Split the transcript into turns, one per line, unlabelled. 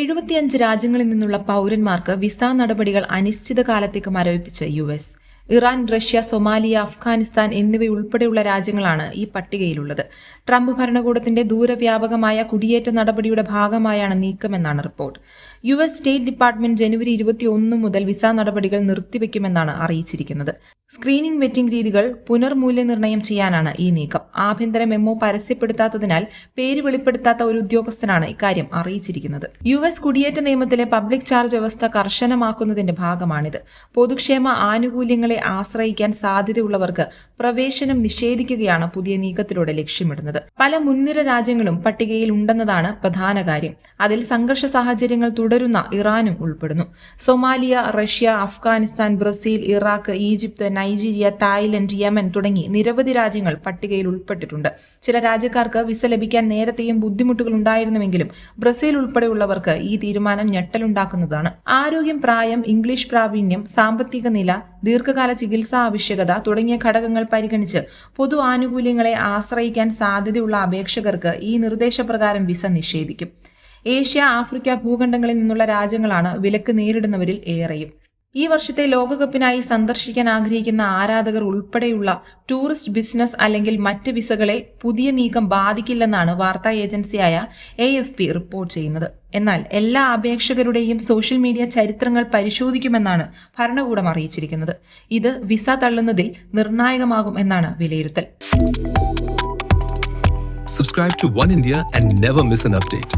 എഴുപത്തിയഞ്ച് രാജ്യങ്ങളിൽ നിന്നുള്ള പൗരന്മാർക്ക് വിസ നടപടികൾ അനിശ്ചിതകാലത്തേക്ക് മരവിപ്പിച്ച് U S. Iran Russia Somalia Afghanistan എന്നിവയുൾപ്പെടെയുള്ള രാജ്യങ്ങളാണ് ഈ പട്ടികയിലുള്ളത്. ട്രംപ് ഭരണകൂടത്തിന്റെ ദൂരവ്യാപകമായ കുടിയേറ്റ നടപടിയുടെ ഭാഗമായാണ് നീക്കമെന്നാണ് report. U S state department ജനുവരി ഇരുപത്തിയൊന്ന് മുതൽ വിസ നടപടികൾ നിർത്തിവെക്കുമെന്നാണ് അറിയിച്ചിരിക്കുന്നത്. സ്ക്രീനിംഗ് വെറ്റിംഗ് രീതികൾ പുനർമൂല്യനിർണയം ചെയ്യാനാണ് ഈ നീക്കം. ആഭ്യന്തര മെമ്മോ പരസ്യപ്പെടുത്താത്തതിനാൽ പേര് വെളിപ്പെടുത്താത്ത ഒരു ഉദ്യോഗസ്ഥനാണ് ഇക്കാര്യം അറിയിച്ചിരിക്കുന്നത്. യു എസ് കുടിയേറ്റ നിയമത്തിലെ പബ്ലിക് ചാർജ് വ്യവസ്ഥ കർശനമാക്കുന്നതിന്റെ ഭാഗമാണിത്. പൊതുക്ഷേമ ആനുകൂല്യങ്ങളെ ആശ്രയിക്കാൻ സാധ്യതയുള്ളവർക്ക് പ്രവേശനം നിഷേധിക്കുകയാണ് പുതിയ നീക്കത്തിലൂടെ ലക്ഷ്യമിടുന്നത്. പല മുൻനിര രാജ്യങ്ങളും പട്ടികയിൽ ഉണ്ടെന്നതാണ് പ്രധാന കാര്യം. അതിൽ സംഘർഷ സാഹചര്യങ്ങൾ തുടരുന്ന ഇറാനും ഉൾപ്പെടുന്നു. Somalia Russia Afghanistan Brazil Iraq Egypt Nigeria Thailand Yemen തുടങ്ങി നിരവധി രാജ്യങ്ങൾ പട്ടികയിൽ ഉൾപ്പെട്ടിട്ടുണ്ട്. ചില രാജ്യക്കാർക്ക് വിസ ലഭിക്കാൻ നേരത്തെയും ബുദ്ധിമുട്ടുകൾ ഉണ്ടായിരുന്നുവെങ്കിലും ബ്രസീൽ ഉൾപ്പെടെയുള്ളവർക്ക് ഈ തീരുമാനം ഞെട്ടലുണ്ടാക്കുന്നതാണ്. ആരോഗ്യം പ്രായം ഇംഗ്ലീഷ് പ്രാവീണ്യം സാമ്പത്തിക നില ദീർഘകാല ചികിത്സാ ആവശ്യകത തുടങ്ങിയ ഘടകങ്ങൾ പരിഗണിച്ച് പൊതു ആനുകൂല്യങ്ങളെ ആശ്രയിക്കാൻ സാധ്യതയുള്ള അപേക്ഷകർക്ക് ഈ നിർദ്ദേശപ്രകാരം വിസ നിഷേധിക്കും. ഏഷ്യ ആഫ്രിക്ക ഭൂഖണ്ഡങ്ങളിൽ നിന്നുള്ള രാജ്യങ്ങളാണ് വിലക്ക് നേരിടുന്നവരിൽ ഏറെയും. ഈ വർഷത്തെ ലോകകപ്പിനായി സന്ദർശിക്കാൻ ആഗ്രഹിക്കുന്ന ആരാധകർ ഉൾപ്പെടെയുള്ള ടൂറിസ്റ്റ് ബിസിനസ് അല്ലെങ്കിൽ മറ്റ് വിസകളെ പുതിയ നീക്കം ബാധിക്കില്ലെന്നാണ് വാർത്താ ഏജൻസിയായ എ റിപ്പോർട്ട് ചെയ്യുന്നത്. എന്നാൽ എല്ലാ അപേക്ഷകരുടെയും സോഷ്യൽ മീഡിയ ചരിത്രങ്ങൾ പരിശോധിക്കുമെന്നാണ് ഭരണകൂടം അറിയിച്ചിരിക്കുന്നത്. ഇത് വിസ തള്ളുന്നതിൽ നിർണായകമാകും എന്നാണ് വിലയിരുത്തൽ.
Subscribe to One India and never miss an update.